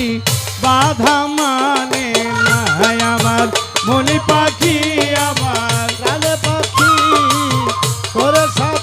বেরি বাধা মানে নাই আমার। মনি পাখি আমার। পাখি করে সাথে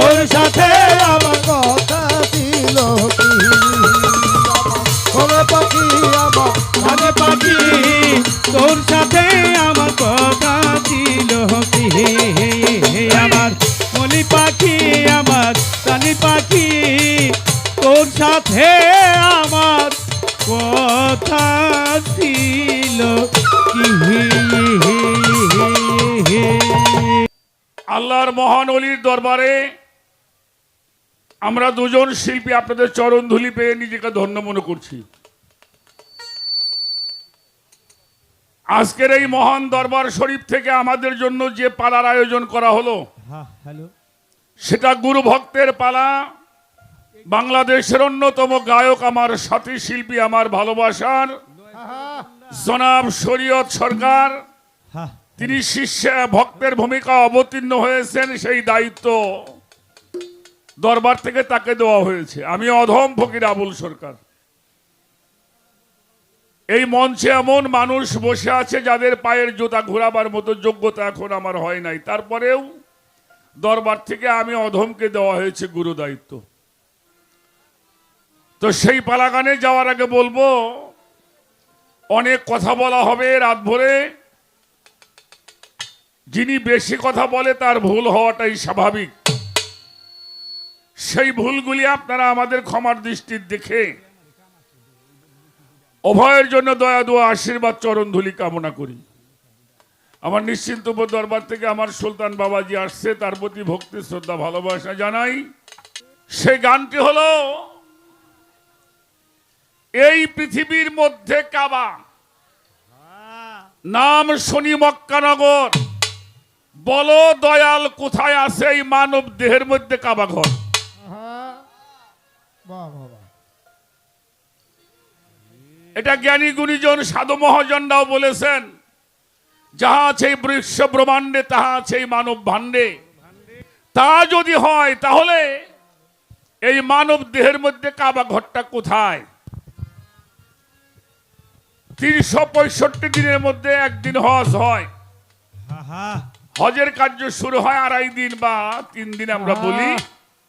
তোর সাথে আমার কথা ছিল ওরে পাখি আমার রানী পাখি, তোর সাথে আমার কথা ছিল কি? আমার মনি পাখি, আমার রানী পাখি, তোর সাথে আমার কথা ছিল কি? আল্লাহর মহান অলির দরবারে আমরা দুজন শিল্পী আপনাদের চরণ ধুলি পেয়ে নিজেকে ধন্য মনে করছি। আজকের এই মহান দরবার শরীফ থেকে আমাদের জন্য যে পালার আয়োজন করা হলো সেটা গুরু ভক্তের পালা। বাংলাদেশের অন্যতম গায়ক আমার সাথী শিল্পী আমার ভালোবাসার জনাব শরীয়ত সরকার। হ্যাঁ। তিনি শিষ্য ভক্তের ভূমিকা অবতীর্ণ হয়েছেন সেই দায়িত্ব। দরবার থেকে তাকে দেওয়া হয়েছে। আমি অধম ফকির আবুল সরকার। এই মঞ্চে এমন মানুষ বসে আছে যাদের পায়ের জুতা ঘোরাবার মতো যোগ্যতা এখন আমার হয় নাই। তারপরেও দরবার থেকে আমি অধমকে দেওয়া হয়েছে গুরু দায়িত্ব। তো সেই পালাগানে যাওয়ার আগে বলব, অনেক কথা বলা হবে রাত ভরে। যিনি বেশি কথা বলে তার ভুল হওয়াটাই স্বাভাবিক। সেই ভুলগুলি আপনারা আমাদের ক্ষমার দৃষ্টির দেখে উভয়ের জন্য দয়া দোয়া, আশীর্বাদ, চরণ ধুলি কামনা করি। আমার নিশ্চিন্তপুর দরবার থেকে আমার সুলতান বাবাজি আসছে, তার প্রতি ভক্তি, শ্রদ্ধা, ভালোবাসা জানাই। সেই গানটি হলো, এই পৃথিবীর মধ্যে কাবা, নাম শনি মক্কানগর, বলো দয়াল কোথায় আছে এই মানব দেহের মধ্যে কাবা ঘর? এটা জ্ঞানী গুণীজন সাধু মহাজনরাও বলেছেন যাহা আছে এই বৃক্ষ ব্রহ্মাণ্ডে তাহা আছে এই মানব ভাণ্ডে। তা যদি হয় তাহলে এই মানব দেহের মধ্যে কাবা ঘরটা কোথায়? তিনশো পঁয়ষট্টি দিনের মধ্যে একদিন হজ হয়। হ্যাঁ হজের কার্য শুরু হয় আড়াই দিন বা তিন দিন আমরা বলি।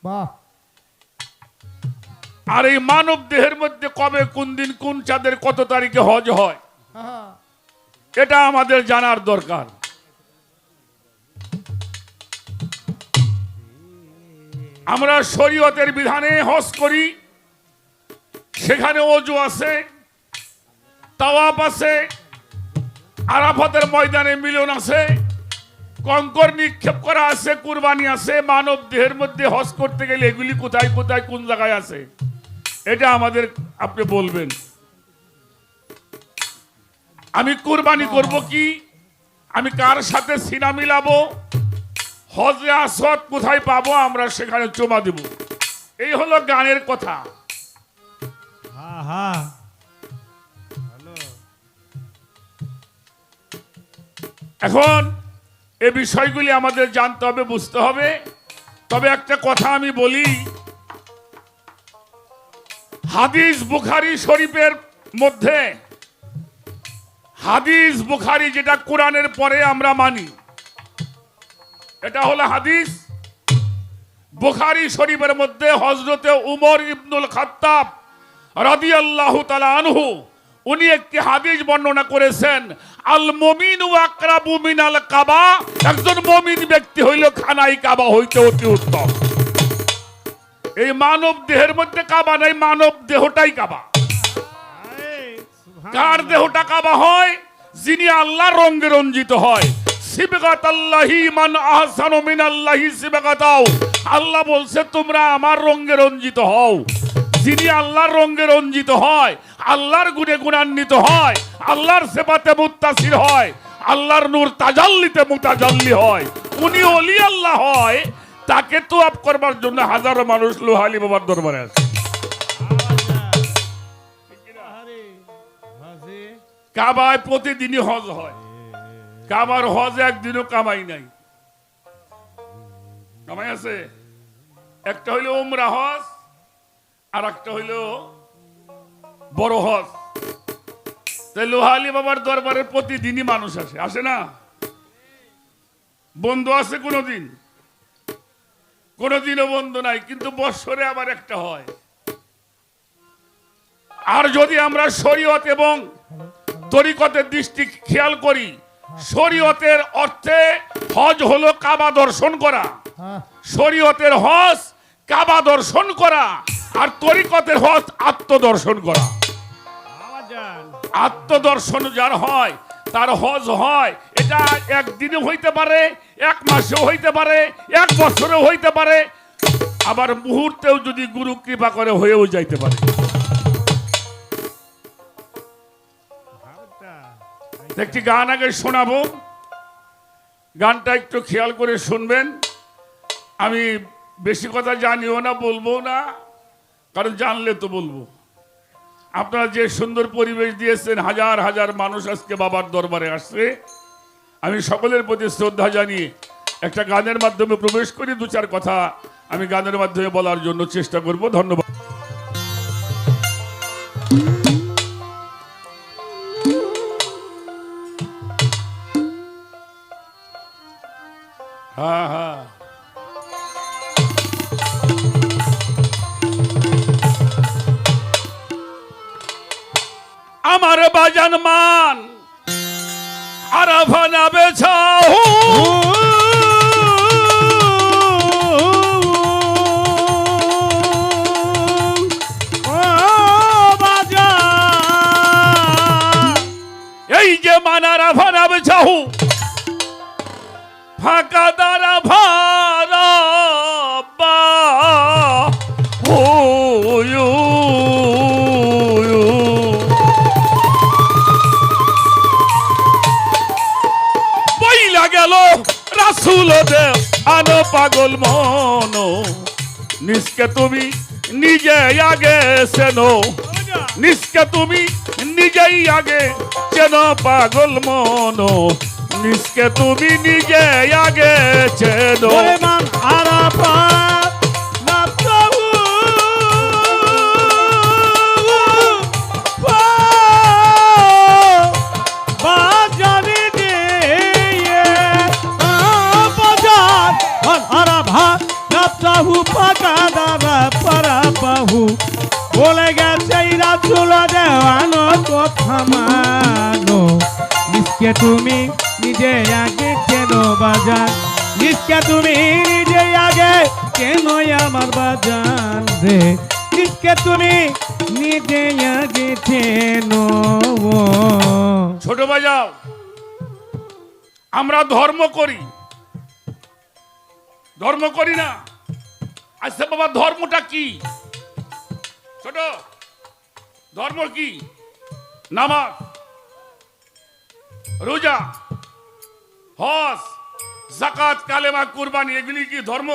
বাহ। আর এই মানব দেহের মধ্যে কবে, কোন দিন, কোন চাঁদের কত তারিখে হজ হয়? এটা আমাদের জানার দরকার। আমরা শরীয়তের বিধানে হজ করি, সেখানে অজু আছে তাওয়াপ আছে, আরাফাতের ময়দানে মিলন আছে, কঙ্কর নিক্ষেপ করা আছে, কুরবানি আছে, মানব দেহের মধ্যে হজ করতে গেলে এগুলি কোথায় কোথায়, কোন জায়গায় আছে? এটা আমাদের আপনি বলবেন। আমি কুরবানি করব কি? আমি কার সাথে সিনা মিলাবো? হজে আসদ কোথায় পাবো? আমরা সেখানে চমা দেব। এই হলো গানের কথা। হা হা এখন এ বিষয়গুলি আমাদের জানতে হবে বুঝতে হবে। তবে একটা কথা আমি বলি হাদিস বুখারি শরীফের মধ্যে। হাদিস বুখারি যেটা কোরআনের পরে আমরা মানি, এটা হলো হাদিস বুখারি শরীফের মধ্যে হজরতে উমর ইবনুল খাত্তাব রাদিয়াল্লাহু তালা আনহু, উনি একটি হাদিস বর্ণনা করেছেন, আল মুমিনু আকরাবু মিনাল কাবা, একজন মমিন ব্যক্তি হইল খানাই কাবা হইতে অতি উত্তম। এই মানব দেহের মধ্যে কাবা নাই, মানব দেহটাই কাবা। কার দেহটা কাবা হয়? যিনি আল্লাহ রঙ্গে রঞ্জিত হয়। আল্লাহি বলছে, তোমরা আমার রঞ্জিত হও। যিনি আল্লাহর রঞ্জিত হয়, আল্লাহর গুণে গুণান্বিত হয়, আল্লাহর হয়, আল্লাহর নূর তাজাল্লিতে মুতাজাল্লি হয়। উনি অলি আল্লাহ হয় তাকে তো আপ করবার জন্য হাজারো মানুষ লোহালি বাবার দরবারে আসে কাবায় প্রতিদিনই হজ হয়। কাবার হজ একদিনও কামাই নাই। কামাই আছে? একটা হইল উমরা হজ আর একটা হইল বড় হজ। লোহালি বাবার দরবারে প্রতিদিনই মানুষ আসে। আসে না? বন্ধ আছে কোনোদিন? কোনোদিনও বন্ধ নাই কিন্তু বৎসরে আবার একটা হয়। আর যদি আমরা শরীয়ত এবং তরিকতের দৃষ্টি খেয়াল করি শরীয়তের অর্থে হজ হলো কাবা দর্শন করা। হ্যাঁ। শরীয়তের হজ কাবা দর্শন করা আর তরিকতের হজ আত্মদর্শন করা। আত্মদর্শন যার হয় তার হজ হয়। এটা একদিনে হইতে পারে, এক মাসেও হইতে পারে, এক বছরেও হইতে পারে। আবার মুহূর্তেও যদি গুরু কৃপা করে হয়েও যাইতে পারে। একটি গান আগে শোনাবো। গানটা একটু খেয়াল করে শুনবেন। আমি বেশি কথা জানিও না, বলব না, কারণ জানলে তো বলব। আপনারা যে সুন্দর পরিবেশ দিয়েছেন, হাজার হাজার মানুষ আজকে বাবার দরবারে আসছে। আমি সকলের প্রতি শ্রদ্ধা জানি একটা গানের মাধ্যমে প্রবেশ করি, দু চার কথা আমি গানের মাধ্যমে বলার জন্য চেষ্টা করব। ধন্যবাদ। বেছাও ফাঁকা দ্বারা ভারা। বইলা গেল, রাসুল দেব, আনো পাগল মন। নিষ্কে তুমি নিজে আগে সেনো। নিষ্কে তুমি নিজেই আগে চেন পাগল মন। নিষ্কে তুমি নিজে আগে চেনো। ওরে মান আরাফাত দেওয়ানো কথা মানো। নিষ্কে তুমি নিজে আগে কেন বাজার নিষ্কে তুমি নিজে আগে কেন আমার বাজান রে? নিষ্কে তুমি নিজে আগে কেন? ছোট বাজাও আমরা ধর্ম করি। ধর্ম করি না। আচ্ছা বাবা, ধর্মটা কি? ছোট। ধর্ম কি? নামাজ রোজা। হজ। জাকাত কালেমা, কুরবানি, এগুলি কি ধর্ম?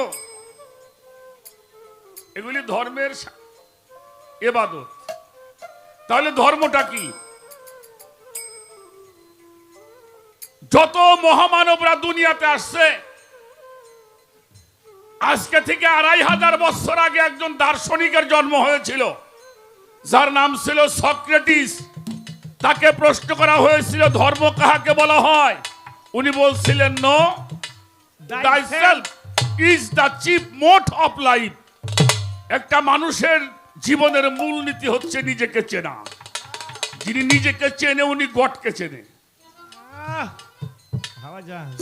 এগুলি ধর্মের এবাদত। তাহলে ধর্মটা কি? যত মহামানবরা দুনিয়াতে আসছে, আজকে থেকে আড়াই হাজার বছর আগে একজন দার্শনিকের জন্ম হয়েছিল। যার নাম ছিল সক্রেটিস তাকে প্রশ্ন করা হয়েছিল ধর্ম কাহাকে বলা হয়? উনি বলছিলেন no is the chief motto of life একটা মানুষের জীবনের মূল নীতি হচ্ছে নিজেকে চেনা। যিনি নিজেকে চেনে উনি গডকে চেনে।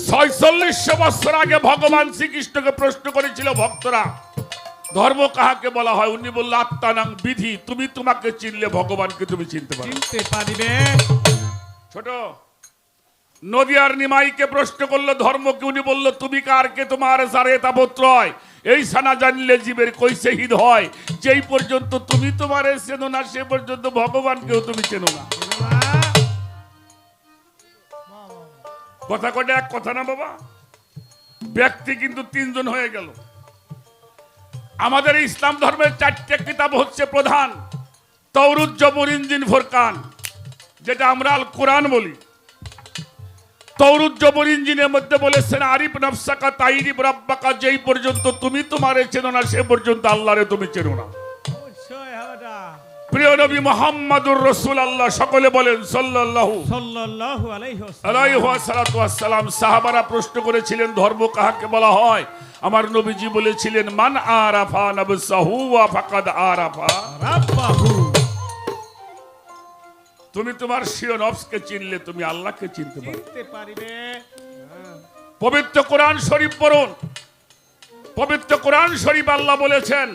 ছয়চল্লিশশো বছর আগে ভগবান শ্রীকৃষ্ণকে প্রশ্ন করেছিল ভক্তরা ধর্ম কাহাকে বলা হয়? উনি বলল আত্মানাং বিধি। তুমি তোমাকে চিনলে ভগবানকে তুমি চিনতে পারো। চিনতে পারিবে। ছোট নদিয়ার নিমাইকে প্রশ্ন করল ধর্ম কি উনি বলল তুমি কার কে তোমার সারে তাবত্রয় এই সানা জানলে জীবের কইসে হিদ হয়। যেই পর্যন্ত তুমি তোমার চেনো না সে পর্যন্ত ভগবানকেও তুমি চেনো না। কথা কটা এক কথা না বাবা? ব্যক্তি কিন্তু তিনজন হয়ে গেল। আমাদের ইসলাম ধর্মের চারটে কিতাব হচ্ছে প্রধান। তৌরুজ জবর ইঞ্জিন ফোরকান, যেটা আমরা আল কোরআন বলি। তৌরুজ জবর ইঞ্জিনের মধ্যে বলেছেন, আরিফ নফসাকা তাইরিফ রাব্বাকা, যেই পর্যন্ত তুমি তোমারে চেনো না, সে পর্যন্ত আল্লাহরে তুমি চেনো না। প্রিয় নবী মোহাম্মদুর রসুল আল্লাহ সকলে বলেন সাল্লাল্লাহু সাল্লাল্লাহু আলাইহি ওয়াসাল্লাম। সাহাবারা প্রশ্ন করেছিলেন ধর্ম কাহাকে বলা হয়? আমার নবীজি বলেছিলেন মান আরাফা নবসাহু ওয়া ফাকাদ আরাফা। রাব্বাহু। তুমি তোমার সিও নফসকে চিনলে তুমি আল্লাহকে চিনতে পারিবে। পবিত্র কোরআন শরীফ পড়ুন। পবিত্র কোরআন শরীফ আল্লাহ বলেছেন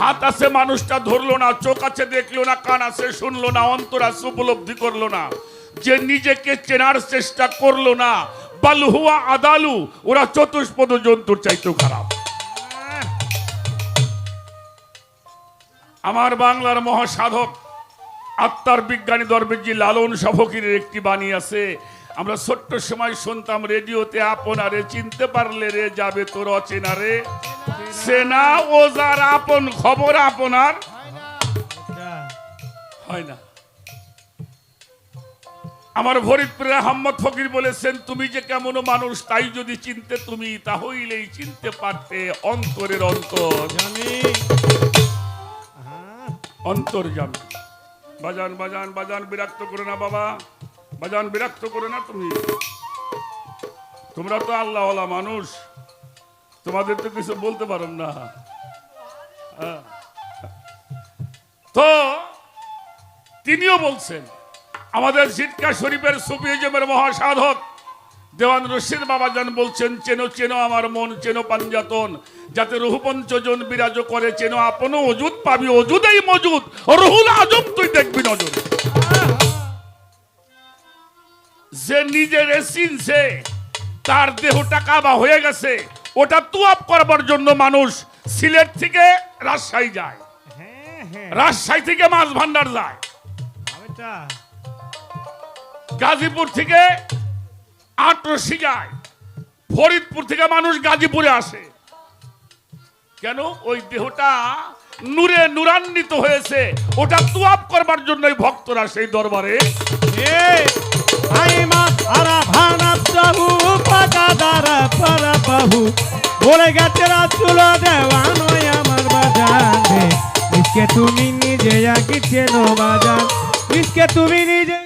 হাত আছে, মানুষটা ধরলো না, চোখ আছে, দেখল না, কান আছে, শুনলো না, অন্তর আছে, উপলব্ধি করল না। যে নিজেকে চেনার চেষ্টা করল না বালহুয়া আদালু, ওরা চতুষ্পদ জন্তুর চাইতেও খারাপ। আমার বাংলার মহাসাধক, আত্মার বিজ্ঞানী দরবেজি লালন সাফকিরের একটি বাণী আছে, আমরা ছোট্ট সময় শুনতাম, রেডিওতে আপনারে চিনতে পারলে রে যাবে তোর অচেনা রে। সেনা ও যার আপন খবর আপনার? হয় না। আমার ফরিদপুরের আহম্মদ ফকির বলেছেন তুমি যে কেমন মানুষ তাই যদি চিনতে তুমি তাহলেই চিনতে পারতে অন্তরের অন্তর। জানি। অন্তর যাবে বাজান বাজান বাজান বিরক্ত করে না বাবা। বাজান বিরক্ত করে না তুমি। তোমরা তো আল্লাহওয়ালা মানুষ। তোমাদের তো কিছু বলতে পারো না। হ্যাঁ। তো, তিনিও বলছেন, আমাদের সিটকা শরীফের সুফিজমের মহাসাধক দেওয়ান রশিদ বাবাজান বলছেন, চেনো চেনো আমার মন, চেনো পাঞ্জাতন, যাতে রুহু পঞ্চজন বিরাজ করে, চেনো আপনও অজুদ পাবি অজুদেই মজুদ রহুল আজম, তুই দেখবি নজরে। যে নিজের চিনছে তার দেহটা কাবা হয়ে গেছে ওটা তুয়াপ করবার জন্য মানুষ সিলেট থেকে রাজশাহী যায়। হ্যাঁ হ্যাঁ। রাজশাহী থেকে মাছ ভান্ডার যায়। গাজীপুর থেকে আটরশি যায়। ফরিদপুর থেকে মানুষ গাজীপুরে আসে। কেন? ওই দেহটা নূরে নূরান্বিত হয়েছে। ওটা তুয়াপ করবার জন্যই ভক্তরা সেই দরবারে আরা পারা বাহু। বলে গেছে রাসুল দেওয়ানো আমার বাজান। ইসকে তুমি নিজে আগে নো বাজান। ইসকে তুমি নিজে